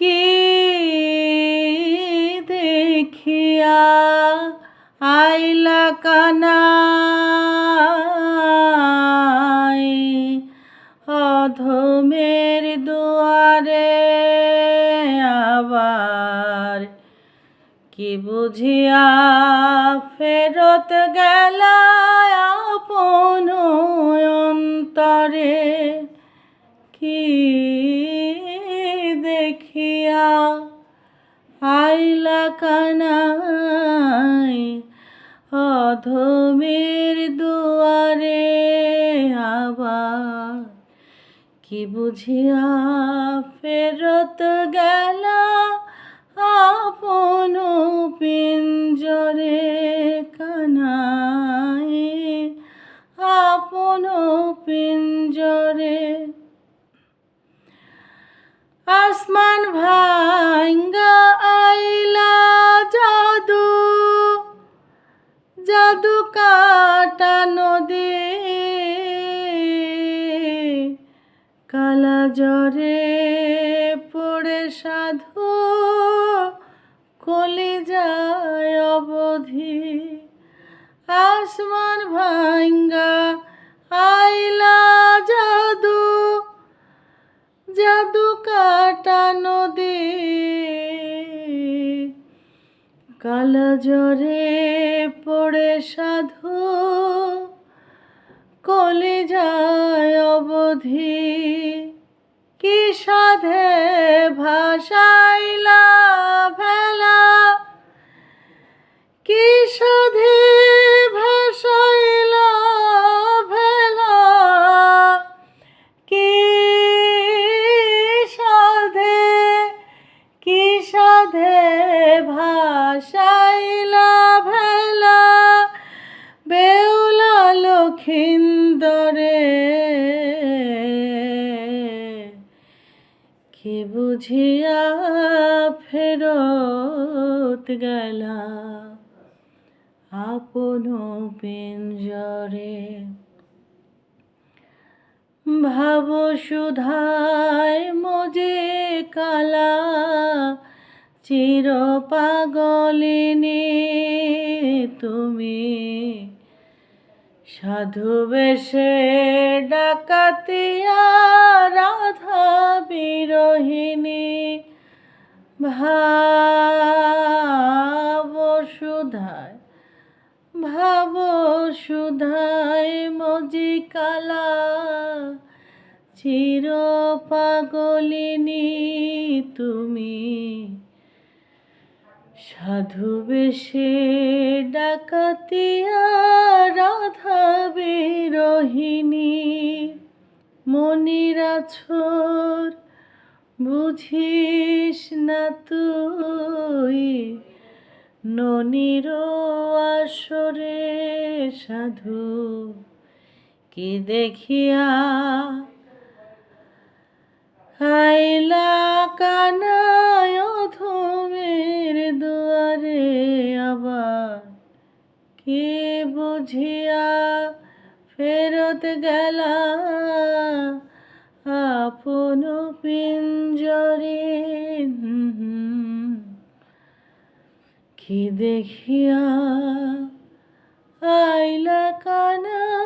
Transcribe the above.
কি দেখিয়া আইলা কানাই? অধমের দুয়ারে আবার কি বুঝিয়া ফেরত গেল আপন অন্তরে? কি দেখিয়া আইলা কানাই অধমের দুয়ারে আবার কি বুঝিয়া ফেরত গেল আপন পিঞ্জরে কানাই? আপন পিঞ্জরে আসমান ভাঙ্গা আইলা জাদু। জাদু কাটা নদী। কালা জ্বরে পড়ে সাধু। কলি যায় অবধি আসমান ভাঙ্গা আইলা জাদু। জাদু কাটা নদী কাল জরে পড়ে সাধু কলে যায় অবধি কি সাধে ভাসাইলা সাধে ভাসাইলা ভেলা বেউলা লক্ষিন্দরে কি বুঝিয়া ফেরত গেলা আপন পিঞ্জরে? ভাব সুধায় মজে কালা চির পাগলিনী তুমি। সাধু বেশে ডাকাতিয়া রাধা বিরোহিণী। ভাব সুধায় ভাব সুধায় মজি কালা। চির পাগলিনী তুমি। সাধু বেশে ডাকাতিয়া রাধা বিরোহিণী। মনিরা ছোর বুঝিস না তুই ননির আসরে সাধু? কি দেখিয়া আইলা কানায় আবার কে বুঝিয়া ফেরত গেলা আপন পিঞ্জরে কি দেখিয়া আইলা কানা?